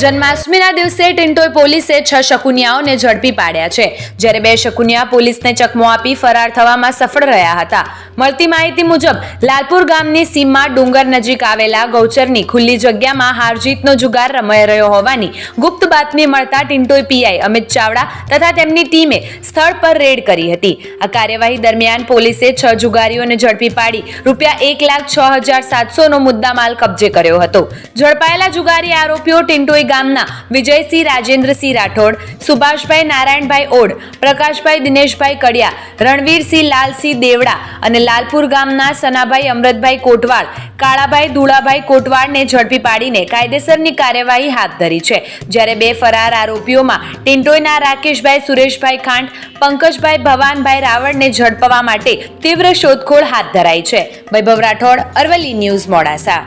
જન્માષ્ટમીના દિવસે ટિન્ટોઈ પોલીસે છ શકુનિયાઓને ઝડપી પાડ્યા છે. જ્યારે બે શકુનિયા પોલીસને ચકમો આપી ફરાર થવામાં સફળ રહ્યા હતા. મળતી માહિતી મુજબ, લાલપુર ગામની સીમમાં ડુંગર નજીક આવેલા ગૌચરની ખુલ્લી જગ્યામાં હારજીતનો જુગાર રમાઈ રહ્યો હોવાની ગુપ્ત બાતમી મળતા ટિન્ટોઈ પીઆઈ અમિત ચાવડા તથા તેમની ટીમે સ્થળ પર રેડ કરી હતી. આ કાર્યવાહી દરમિયાન પોલીસે છ જુગારીઓને ઝડપી પાડી રૂપિયા એક લાખ છ હજાર સાતસોનો મુદ્દામાલ કબજે કર્યો હતો. ઝડપાયેલા જુગારી આરોપીઓ ટિન્ટોઈ ગામના વિજયસિંહ, રાજેન્દ્રસિંહ રાઠોડ, સુભાષભાઈ નારાયણભાઈ ઓડ પ્રકાશભાઈ દિનેશભાઈ કડિયા, રણવીરસિંહ લાલસિંહ દેવડા અને લાલપુર ગામના સનાભાઈ અમૃતભાઈ કોટવાળ, કાળાભાઈ ધુળાભાઈ કોટવાળને ઝડપી પાડીને કાયદેસરની કાર્યવાહી હાથ ધરી છે. જ્યારે બે ફરાર આરોપીઓમાં ટિન્ટોઈના રાકેશભાઈ, સુરેશભાઈ ખાંડ, પંકજભાઈ ભવાનભાઈ રાવળને ઝડપવા માટે તીવ્ર શોધખોળ હાથ ધરાઈ છે. વૈભવ રાઠોડ, અરવલ્લી ન્યૂઝ, મોડાસા.